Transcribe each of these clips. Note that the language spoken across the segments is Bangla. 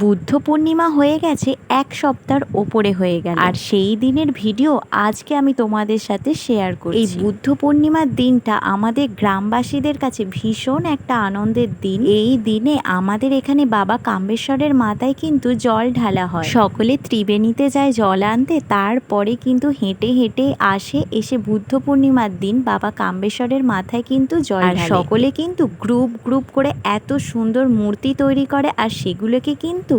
বুদ্ধ পূর্ণিমা হয়ে গেছে এক সপ্তাহের ওপরে হয়ে গেল। আর সেই দিনের ভিডিও আজকে আমি তোমাদের সাথে শেয়ার করি এই বুদ্ধ পূর্ণিমার দিনটা আমাদের গ্রামবাসীদের কাছে ভীষণ একটা আনন্দের দিন। এই দিনে আমাদের এখানে বাবা কাম্বেশ্বরের মাথায় কিন্তু জল ঢালা হয়। সকলে ত্রিবেণীতে যায় জল আনতে তারপরে কিন্তু হেঁটে হেঁটে আসে এসে বুদ্ধ পূর্ণিমার দিন বাবা কাম্বেশ্বরের মাথায় কিন্তু জল আর সকলে কিন্তু গ্রুপ গ্রুপ করে এত সুন্দর মূর্তি তৈরি করে আর সেগুলোকে কিন্তু কিন্তু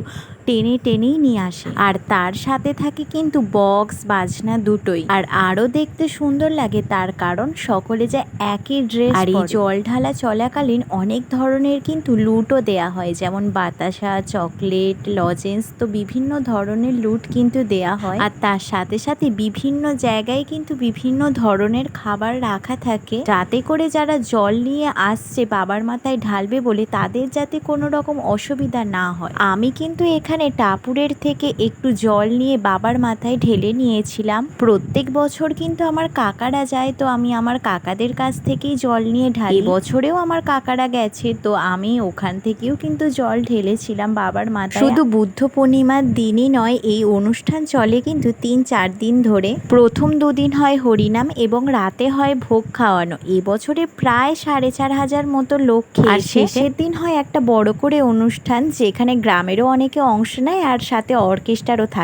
টেনে টেনেই নিয়ে আসে। আর তার সাথে থাকে কিন্তু বক্স বাজনা দুটোই। আর আরও দেখতে সুন্দর লাগে তার কারণ সকলে যে একই ড্রেস আর এই জল ঢালা চলাকালীন অনেক ধরনের কিন্তু লুটও দেয়া হয়। যেমন বাতাসা চকলেট লজেন্স তো বিভিন্ন ধরনের লুট কিন্তু দেয়া হয়। আর তার সাথে সাথে বিভিন্ন জায়গায় কিন্তু বিভিন্ন ধরনের খাবার রাখা থাকে। যাতে করে যারা জল নিয়ে আসছে বাবার মাথায় ঢালবে বলে তাদের যাতে কোনো রকম অসুবিধা না হয়। আমি কিন্তু এখানে টাপুরের থেকে একটু জল নিয়ে বাবার মাথায় ঢেলে নিয়েছিলাম। প্রত্যেক বছর কিন্তু আমার কাকারা যায় তো আমি আমার কাকাদের কাছ থেকেই জল নিয়ে ঢালি। বছরেও আমার কাকারা গেছে তো আমি ওখান থেকেও কিন্তু জল ঢেলেছিলাম বাবার মাথায়। শুধু বুদ্ধ পূর্ণিমার দিনই নয় এই অনুষ্ঠান চলে কিন্তু তিন চার দিন ধরে। প্রথম দুদিন হয় হরিনাম এবং রাতে হয় ভোগ খাওয়ানো। এবছরে প্রায় সাড়ে চার হাজার মতো লোক আর শেষের দিন হয় একটা বড় করে অনুষ্ঠান যেখানে গ্রামেরও অনেকে অংশ নেয় আর সাথে অর্কেস্ট্রারও থাকে